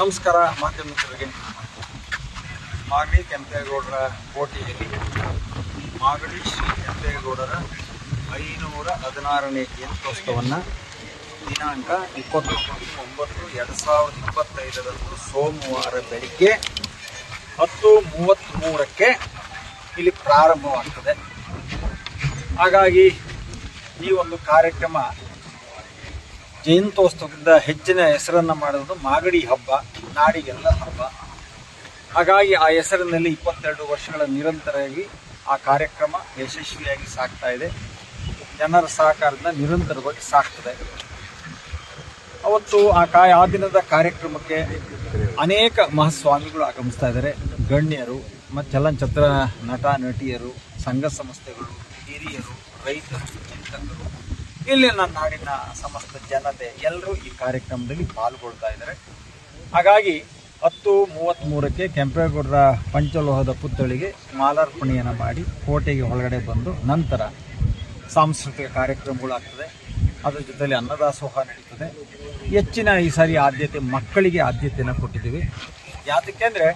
ನಮಸ್ಕಾರ, ಮಾಧ್ಯಮ ಮಿತ್ರರಿಗೆ. ಮಾಗಡಿ ಕೆಂಪೇಗೌಡರ ಕೋಟೆಯಲ್ಲಿ, ಮಾಗಡಿ ಶ್ರೀ ಕೆಂಪೇಗೌಡರ ಐನೂರ ಹದಿನಾರನೇ ಜಯಂತ್ಯೋತ್ಸವವನ್ನು ದಿನಾಂಕ ಇಪ್ಪತ್ತೊಂಬತ್ತು ಒಂಬತ್ತು ಎರಡು ಸಾವಿರದ ಇಪ್ಪತ್ತೈದರಂದು ಸೋಮವಾರ ಬೆಳಿಗ್ಗೆ ಹತ್ತು ಮೂವತ್ತ್ಮೂರಕ್ಕೆ ಇಲ್ಲಿ ಪ್ರಾರಂಭವಾಗ್ತದೆ. ಹಾಗಾಗಿ ಈ ಒಂದು ಕಾರ್ಯಕ್ರಮ ಜಯಂತ್ಯೋತ್ಸವದಿಂದ ಹೆಚ್ಚಿನ ಹೆಸರನ್ನು ಮಾಡೋದು ಮಾಗಡಿ ಹಬ್ಬ, ನಾಡಿಗೆಲ್ಲ ಹಬ್ಬ. ಹಾಗಾಗಿ ಆ ಹೆಸರಿನಲ್ಲಿ ಇಪ್ಪತ್ತೆರಡು ವರ್ಷಗಳ ನಿರಂತರವಾಗಿ ಆ ಕಾರ್ಯಕ್ರಮ ಯಶಸ್ವಿಯಾಗಿ ಸಾಗ್ತಾ ಇದೆ. ಜನರ ಸಹಕಾರದಿಂದ ನಿರಂತರವಾಗಿ ಸಾಗ್ತದೆ ಅವತ್ತು ಆ ಕಾ, ಆ ದಿನದ ಕಾರ್ಯಕ್ರಮಕ್ಕೆ ಅನೇಕ ಮಹಾಸ್ವಾಮಿಗಳು ಆಗಮಿಸ್ತಾ ಇದ್ದಾರೆ. ಗಣ್ಯರು ಮತ್ತು ಚಲನಚಿತ್ರ ನಟ, ನಟಿಯರು, ಸಂಘ ಸಂಸ್ಥೆಗಳು, ಹಿರಿಯರು, ರೈತರು, ಚಿಂತಕರು. ಇಲ್ಲಿನ ನಾಡಿನ ಸಮಸ್ತ ಜನತೆ ಎಲ್ಲರೂ ಈ ಕಾರ್ಯಕ್ರಮದಲ್ಲಿ ಪಾಲ್ಗೊಳ್ತಾ ಇದ್ದಾರೆ. ಹಾಗಾಗಿ ಹತ್ತು ಮೂವತ್ತ್ಮೂರಕ್ಕೆ ಕೆಂಪೇಗೌಡರ ಪಂಚಲೋಹದ ಪುತ್ಥಳಿಗೆ ಮಾಲಾರ್ಪಣೆಯನ್ನು ಮಾಡಿ ಕೋಟೆಗೆ ಒಳಗಡೆ ಬಂದು ನಂತರ ಸಾಂಸ್ಕೃತಿಕ ಕಾರ್ಯಕ್ರಮಗಳಾಗ್ತದೆ. ಅದರ ಜೊತೆಯಲ್ಲಿ ಅನ್ನದಾಸೋಹ ನಡೀತದೆ. ಹೆಚ್ಚಿನ ಈ ಸಾರಿ ಆದ್ಯತೆ, ಮಕ್ಕಳಿಗೆ ಆದ್ಯತೆಯನ್ನು ಕೊಟ್ಟಿದ್ದೀವಿ. ಯಾತಕ್ಕೆ ಅಂದರೆ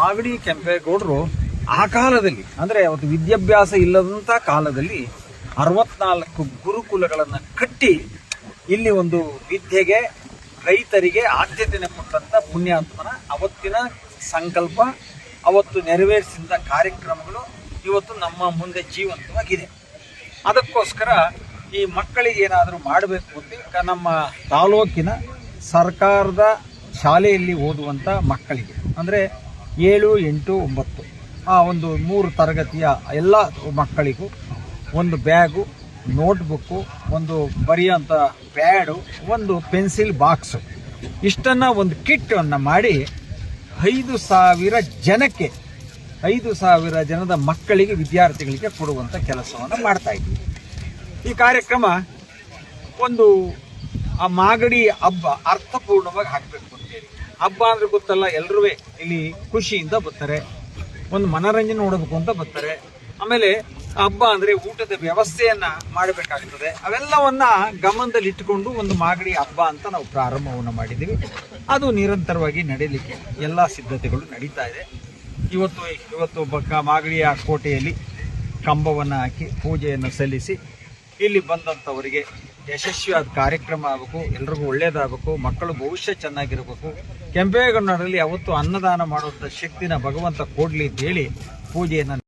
ಮಾಗಡಿ ಕೆಂಪೇಗೌಡರು ಆ ಕಾಲದಲ್ಲಿ, ಅಂದರೆ ಅವತ್ತು ವಿದ್ಯಾಭ್ಯಾಸ ಇಲ್ಲದಂಥ ಕಾಲದಲ್ಲಿ ಅರವತ್ನಾಲ್ಕು ಗುರುಕುಲಗಳನ್ನು ಕಟ್ಟಿ ಇಲ್ಲಿ ಒಂದು ವಿದ್ಯೆಗೆ, ರೈತರಿಗೆ ಆದ್ಯತೆಯನ್ನು ಕೊಟ್ಟಂಥ ಪುಣ್ಯಾತ್ಮನ ಅವತ್ತಿನ ಸಂಕಲ್ಪ, ಅವತ್ತು ನೆರವೇರಿಸಿದ ಕಾರ್ಯಕ್ರಮಗಳು ಇವತ್ತು ನಮ್ಮ ಮುಂದೆ ಜೀವಂತವಾಗಿದೆ. ಅದಕ್ಕೋಸ್ಕರ ಈ ಮಕ್ಕಳಿಗೆ ಏನಾದರೂ ಮಾಡಬೇಕು ಅಂತ ನಮ್ಮ ತಾಲೂಕಿನ ಸರ್ಕಾರದ ಶಾಲೆಯಲ್ಲಿ ಓದುವಂಥ ಮಕ್ಕಳಿಗೆ. ಅಂದರೆ ಏಳು, ಎಂಟು, ಒಂಬತ್ತು ಆ ಒಂದು ಮೂರು ತರಗತಿಯ ಎಲ್ಲ ಮಕ್ಕಳಿಗೂ ಒಂದು ಬ್ಯಾಗು, ನೋಟ್ಬುಕ್ಕು, ಒಂದು ಬರೆಯೋಂಥ ಪ್ಯಾಡು, ಒಂದು ಪೆನ್ಸಿಲ್ ಬಾಕ್ಸು. ಇಷ್ಟನ್ನು ಒಂದು ಕಿಟ್ಟನ್ನು ಮಾಡಿ ಐದು ಸಾವಿರ ಜನಕ್ಕೆ, ಐದು ಸಾವಿರ ಜನದ ಮಕ್ಕಳಿಗೆ, ವಿದ್ಯಾರ್ಥಿಗಳಿಗೆ ಕೊಡುವಂಥ ಕೆಲಸವನ್ನು ಮಾಡ್ತಾ ಇದ್ವಿ. ಈ ಕಾರ್ಯಕ್ರಮ ಒಂದು ಆ ಮಾಗಡಿ ಹಬ್ಬ ಅರ್ಥಪೂರ್ಣವಾಗಿ ಹಾಕಬೇಕು ಹಬ್ಬ ಅಂದ್ರೆ ಗೊತ್ತಲ್ಲ ಎಲ್ಲರೂ ಇಲ್ಲಿ ಖುಷಿಯಿಂದ ಬರ್ತಾರೆ. ಒಂದು ಮನೋರಂಜನೆ ನೋಡಬೇಕು ಅಂತ ಬರ್ತಾರೆ. ಆಮೇಲೆ ಹಬ್ಬ ಅಂದ್ರೆ ಊಟದ ವ್ಯವಸ್ಥೆಯನ್ನ ಮಾಡಬೇಕಾಗ್ತದೆ. ಅವೆಲ್ಲವನ್ನ ಗಮನದಲ್ಲಿ ಇಟ್ಟುಕೊಂಡು ಒಂದು ಮಾಗಡಿ ಹಬ್ಬ ಅಂತ ನಾವು ಪ್ರಾರಂಭವನ್ನು ಮಾಡಿದ್ದೀವಿ. ಅದು ನಿರಂತರವಾಗಿ ನಡೀಲಿಕ್ಕೆ ಎಲ್ಲ ಸಿದ್ಧತೆಗಳು ನಡೀತಾ ಇದೆ. ಇವತ್ತು ಇವತ್ತು ಬಕ್ಕ ಮಾಗಡಿಯ ಕೋಟೆಯಲ್ಲಿ ಕಂಬವನ್ನು ಹಾಕಿ ಪೂಜೆಯನ್ನು ಸಲ್ಲಿಸಿ ಇಲ್ಲಿ ಬಂದಂಥವರಿಗೆ ಯಶಸ್ವಿಯಾದ ಕಾರ್ಯಕ್ರಮ ಆಗಬೇಕು, ಎಲ್ರಿಗೂ ಒಳ್ಳೆಯದಾಗಬೇಕು ಮಕ್ಕಳು ಭವಿಷ್ಯ ಚೆನ್ನಾಗಿರಬೇಕು. ಕೆಂಪೇಗೌಡರಲ್ಲಿ ಅವತ್ತು ಅನ್ನದಾನ ಮಾಡುವಂಥ ಶಕ್ತಿನ ಭಗವಂತ ಕೊಡಲಿ ಅಂತ ಹೇಳಿ ಪೂಜೆಯನ್ನು